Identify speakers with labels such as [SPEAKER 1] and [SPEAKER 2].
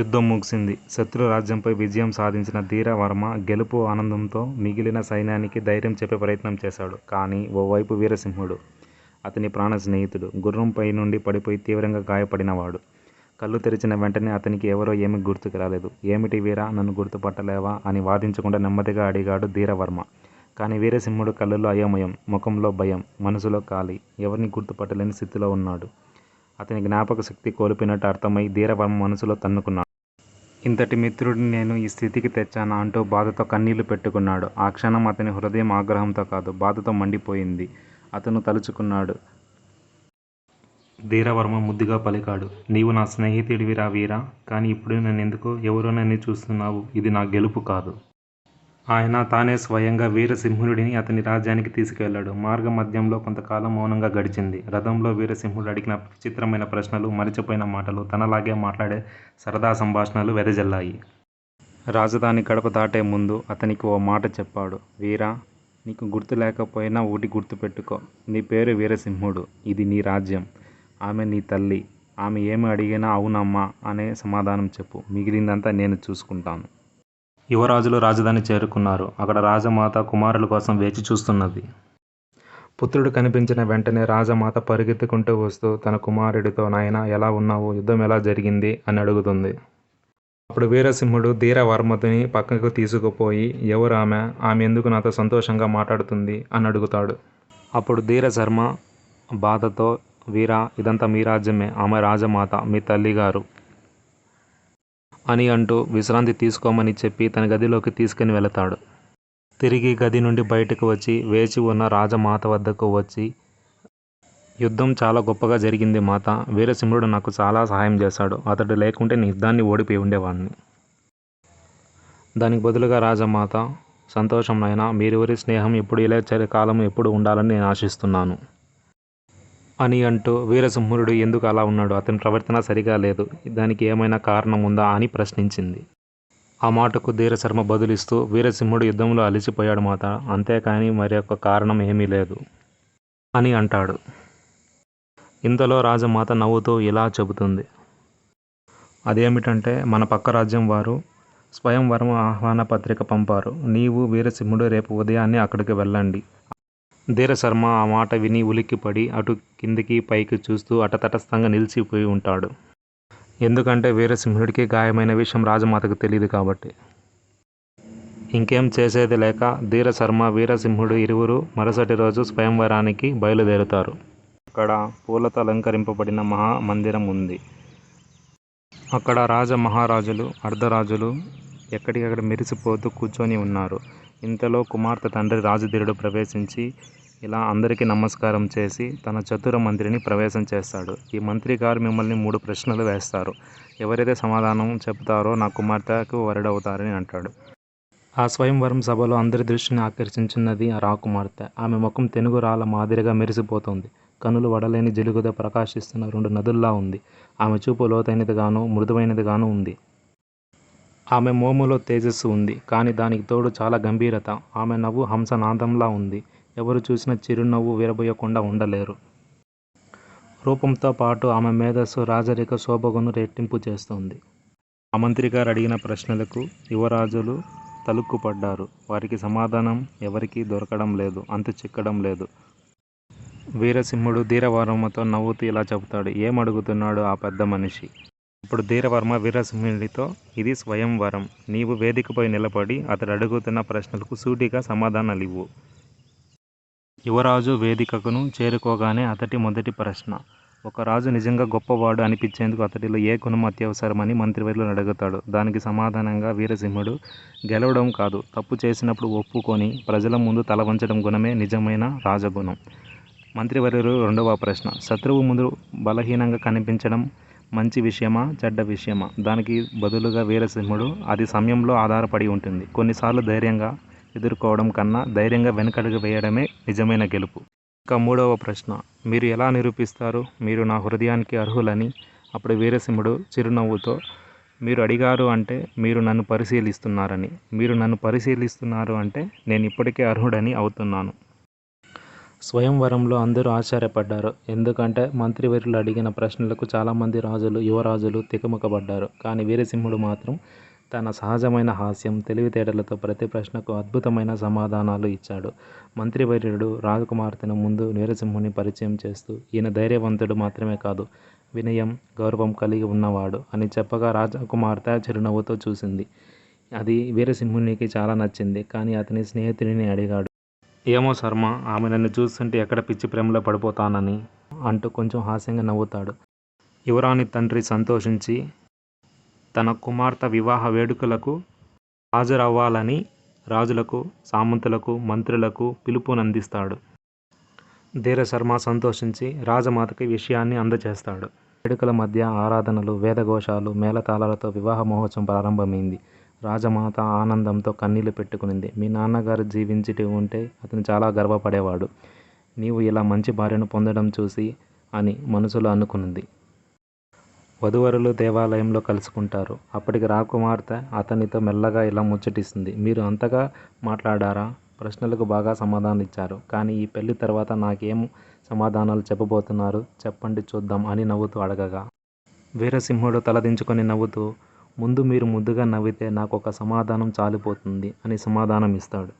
[SPEAKER 1] యుద్ధం ముగిసింది. శత్రు రాజ్యంపై విజయం సాధించిన ధీరవర్మ గెలుపు ఆనందంతో మిగిలిన సైన్యానికి ధైర్యం చెప్పే ప్రయత్నం చేశాడు. కానీ ఓవైపు వీరసింహుడు, అతని ప్రాణ స్నేహితుడు గుర్రంపై నుండి పడిపోయి తీవ్రంగా గాయపడినవాడు. కళ్ళు తెరిచిన వెంటనే అతనికి ఎవరో ఏమీ గుర్తుకు రాలేదు. ఏమిటి వీరా, నన్ను గుర్తుపట్టలేవా అని వాదించకుండా నెమ్మదిగా అడిగాడు ధీరవర్మ. కానీ వీరసింహుడు కళ్ళల్లో అయోమయం, ముఖంలో భయం, మనసులో ఖాళీ. ఎవరిని గుర్తుపట్టలేని స్థితిలో ఉన్నాడు. అతని జ్ఞాపక శక్తి కోల్పోయినట్టు అర్థమై ధీరవర్మ మనసులో తన్నుకున్నాడు. ఇంతటి మిత్రుడిని నేను ఈ స్థితికి తెచ్చానా అంటూ బాధతో కన్నీళ్ళు పెట్టుకున్నాడు. ఆ క్షణం అతని హృదయం ఆగ్రహంతో కాదు, బాధతో మండిపోయింది. అతను తలుచుకున్నాడు. ధీరవర్మ ముద్దుగా పలికాడు. నీవు నా స్నేహితుడివిరా వీరా! కానీ ఇప్పుడు నన్నెందుకు ఎవరో నన్ను చూస్తున్నావు. ఇది నా గెలుపు కాదు. ఆయన తానే స్వయంగా వీరసింహుడిని అతని రాజ్యానికి తీసుకువెళ్ళాడు. మార్గమధ్యంలో కొంతకాలం మౌనంగా గడిచింది. రథంలో వీరసింహుడు అడిగిన విచిత్రమైన ప్రశ్నలు, మరిచిపోయిన మాటలు, తనలాగే మాట్లాడే సరదా సంభాషణలు వెదజల్లాయి. రాజధాని గడప దాటే ముందు అతనికి ఓ మాట చెప్పాడు. వీరా! నీకు గుర్తు లేకపోయినా ఊటి గుర్తుపెట్టుకో. నీ పేరు వీరసింహుడు. ఇది నీ రాజ్యం. ఆమె నీ తల్లి. ఆమె ఏమి అడిగినా అవునమ్మా అనే సమాధానం చెప్పు. మిగిలిందంతా నేను చూసుకుంటాను. యువరాజులు రాజధాని చేరుకున్నారు. అక్కడ రాజమాత కుమారుల కోసం వేచి చూస్తున్నది. పుత్రుడు కనిపించిన వెంటనే రాజమాత పరిగెత్తుకుంటూ వస్తూ తన కుమారుడితో నాయనా ఎలా ఉన్నావు? యుద్ధం ఎలా జరిగింది? అని అడుగుతుంది. అప్పుడు వీరసింహుడు ధీరవర్మతుని పక్కకు తీసుకుపోయి ఎవరు ఆమె? ఆమె ఎందుకు నాతో సంతోషంగా మాట్లాడుతుంది? అని అడుగుతాడు. అప్పుడు ధీరశర్మ బాధతో వీరా! ఇదంతా మీ రాజ్యమే. ఆమె రాజమాత. మీ తల్లిగారు. అని అంటూ విశ్రాంతి తీసుకోమని చెప్పి తన గదిలోకి తీసుకుని వెళతాడు. తిరిగి గది నుండి బయటకు వచ్చి వేచి ఉన్న రాజమాత వద్దకు వచ్చి యుద్ధం చాలా గొప్పగా జరిగింది మాత వీరసింహుడు నాకు చాలా సహాయం చేశాడు. అతడు లేకుంటే నేను యుద్ధాన్ని ఓడిపోయి ఉండేవాడిని దానికి బదులుగా రాజమాత సంతోషం నాయన మీరిరువురి స్నేహం ఎప్పుడు ఇలా కాలం ఎప్పుడు ఉండాలని నేను ఆశిస్తున్నాను. అని అంటూ వీరసింహుడు ఎందుకు అలా ఉన్నాడు? అతని ప్రవర్తన సరిగా లేదు. దానికి ఏమైనా కారణం ఉందా? అని ప్రశ్నించింది. ఆ మాటకు ధీరశర్మ బదులిస్తూ వీరసింహుడు యుద్ధంలో అలిసిపోయాడు మాత అంతేకాని మరి మరొక కారణం ఏమీ లేదు. అని అంటాడు. ఇంతలో రాజమాత నవ్వుతూ ఇలా చెబుతుంది. అదేమిటంటే మన పక్క రాజ్యం వారు స్వయంవరం ఆహ్వాన పత్రిక పంపారు. నీవు, వీరసింహుడు రేపు ఉదయాన్నే అక్కడికి వెళ్ళండి. ధీరశర్మ ఆ మాట విని ఉలిక్కిపడి అటు కిందికి పైకి చూస్తూ తటస్థంగా నిలిచిపోయి ఉంటాడు. ఎందుకంటే వీరసింహుడికి గాయమైన విషయం రాజమాతకు తెలియదు కాబట్టి. ఇంకేం చేసేది లేక ధీరశర్మ, వీరసింహుడు ఇరువురు మరుసటి రోజు స్వయంవరానికి బయలుదేరుతారు. అక్కడ పూలతో అలంకరింపబడిన మహా మందిరం ఉంది. అక్కడ రాజ మహారాజులు, అర్ధరాజులు ఎక్కడికక్కడ మెరిసిపోతూ కూర్చొని ఉన్నారు. ఇంతలో కుమార్తె తండ్రి రాజధీరుడు ప్రవేశించి ఇలా అందరికీ నమస్కారం చేసి తన చతుర మంత్రిని ప్రవేశం చేస్తాడు. ఈ మంత్రి గారు మిమ్మల్ని మూడు ప్రశ్నలు వేస్తారు. ఎవరైతే సమాధానం చెబుతారో నా కుమార్తెకు వరుడవుతారని అంటాడు. ఆ స్వయంవరం సభలో అందరి దృష్టిని ఆకర్షించినది ఆ రాకుమార్తె. ఆమె ముఖం తెనుగు రాళ్ళ మాదిరిగా మెరిసిపోతోంది. కనులు వడలేని జిలుగుతో ప్రకాశిస్తున్న రెండు నదుల్లా ఉంది. ఆమె చూపు లోతైనదిగాను మృదువైనదిగాను ఉంది. ఆమె మోములో తేజస్సు ఉంది. కానీ దానికి తోడు చాలా గంభీరత. ఆమె నవ్వు హంసనాదంలా ఉంది. ఎవరు చూసినా చిరునవ్వు విరబోయకుండా ఉండలేరు. రూపంతో పాటు ఆమె మేధస్సు, రాజరిక శోభకును రెట్టింపు చేస్తుంది ఆ మంత్రిగారు అడిగిన ప్రశ్నలకు యువరాజులు తలుక్కుపడ్డారు వారికి సమాధానం ఎవరికీ దొరకడం లేదు. అంత చిక్కడం లేదు. వీరసింహుడు ధీరవర్మతో నవ్వుతూ ఇలా చెబుతాడు. ఏం ఆ పెద్ద మనిషి? ఇప్పుడు ధీరవర్మ వీరసింహుడితో ఇది స్వయంవరం. నీవు వేదికపై నిలబడి అతడు అడుగుతున్న ప్రశ్నలకు సూటిగా సమాధానాలు ఇవ్వు యువరాజు వేదికను చేరుకోగానే అతటి మొదటి ప్రశ్న. ఒక రాజు నిజంగా గొప్పవాడు అనిపించేందుకు అతడిలో ఏ గుణం అత్యవసరమని మంత్రివర్యులను అడుగుతాడు. దానికి సమాధానంగా వీరసింహుడు గెలవడం కాదు, తప్పు చేసినప్పుడు ఒప్పుకొని ప్రజల ముందు తల వంచడం గుణమే నిజమైన రాజగుణం. మంత్రివర్యులు రెండవ ప్రశ్న. శత్రువు ముందు బలహీనంగా కనిపించడం మంచి విషయమా? చెడ్డ విషయమా? దానికి బదులుగా వీరసింహుడు అది సమయంలో ఆధారపడి ఉంటుంది. కొన్నిసార్లు ధైర్యంగా ఎదుర్కోవడం కన్నా ధైర్యంగా వెనకడుగు వేయడమే నిజమైన గెలుపు. ఇక మూడవ ప్రశ్న. మీరు ఎలా నిరూపిస్తారు మీరు నా హృదయానికి అర్హులని? అప్పుడు వీరసింహుడు చిరునవ్వుతో మీరు అడిగారు అంటే మీరు నన్ను పరిశీలిస్తున్నారని. మీరు నన్ను పరిశీలిస్తున్నారు అంటే నేను ఇప్పటికే అర్హుడని అవుతున్నాను. స్వయంవరంలో అందరూ ఆశ్చర్యపడ్డారు. ఎందుకంటే మంత్రివర్యులు అడిగిన ప్రశ్నలకు చాలామంది రాజులు, యువరాజులు తికమకబడ్డారు. కానీ వీరసింహుడు మాత్రం తన సహజమైన హాస్యం, తెలివితేటలతో ప్రతి ప్రశ్నకు అద్భుతమైన సమాధానాలు ఇచ్చాడు. మంత్రి వైర్యుడు రాజకుమార్తెను ముందు వీరసింహుని పరిచయం చేస్తూ ఈయన ధైర్యవంతుడు మాత్రమే కాదు, వినయం, గౌరవం కలిగి ఉన్నవాడు అని చెప్పగా రాజకుమార్తె చిరునవ్వుతో చూసింది. అది వీరసింహునికి చాలా నచ్చింది. కానీ అతని స్నేహితుడిని అడిగాడు. ఏమో శర్మ! ఆమె నన్ను చూస్తుంటే ఎక్కడ పిచ్చి ప్రేమలో పడిపోతానని అంటూ కొంచెం హాస్యంగా నవ్వుతాడు. యువరాణి తండ్రి సంతోషించి తన కుమార్తె వివాహ వేడుకలకు హాజరవ్వాలని రాజులకు, సామంతులకు, మంత్రులకు పిలుపునందిస్తాడు. ధీరశర్మ సంతోషించి రాజమాతకి విషయాన్ని అందజేస్తాడు. వేడుకల మధ్య ఆరాధనలు, వేదఘోషాలు, మేళతాళాలతో వివాహ మహోత్సవం ప్రారంభమైంది. రాజమాత ఆనందంతో కన్నీళ్ళు పెట్టుకునింది. మీ నాన్నగారు జీవించి ఉంటే అతను చాలా గర్వపడేవాడు. నీవు ఇలా మంచి భార్యను పొందడం చూసి అని మనసులో అనుకునింది. వధూవరులు దేవాలయంలో కలుసుకుంటారు. అప్పటికి రాకుమార్తె అతనితో మెల్లగా ఇలా ముచ్చటిస్తుంది. మీరు అంతగా మాట్లాడారా? ప్రశ్నలకు బాగా సమాధానం ఇచ్చారు కానీ ఈ పెళ్ళి తర్వాత నాకేం సమాధానాలు చెప్పబోతున్నారు? చెప్పండి చూద్దాం అని నవ్వుతూ అడగగా వీరసింహుడు తలదించుకొని నవ్వుతూ ముందు మీరు ముద్దుగా నవ్వితే నాకొక సమాధానం చాలిపోతుంది అని సమాధానం ఇస్తాడు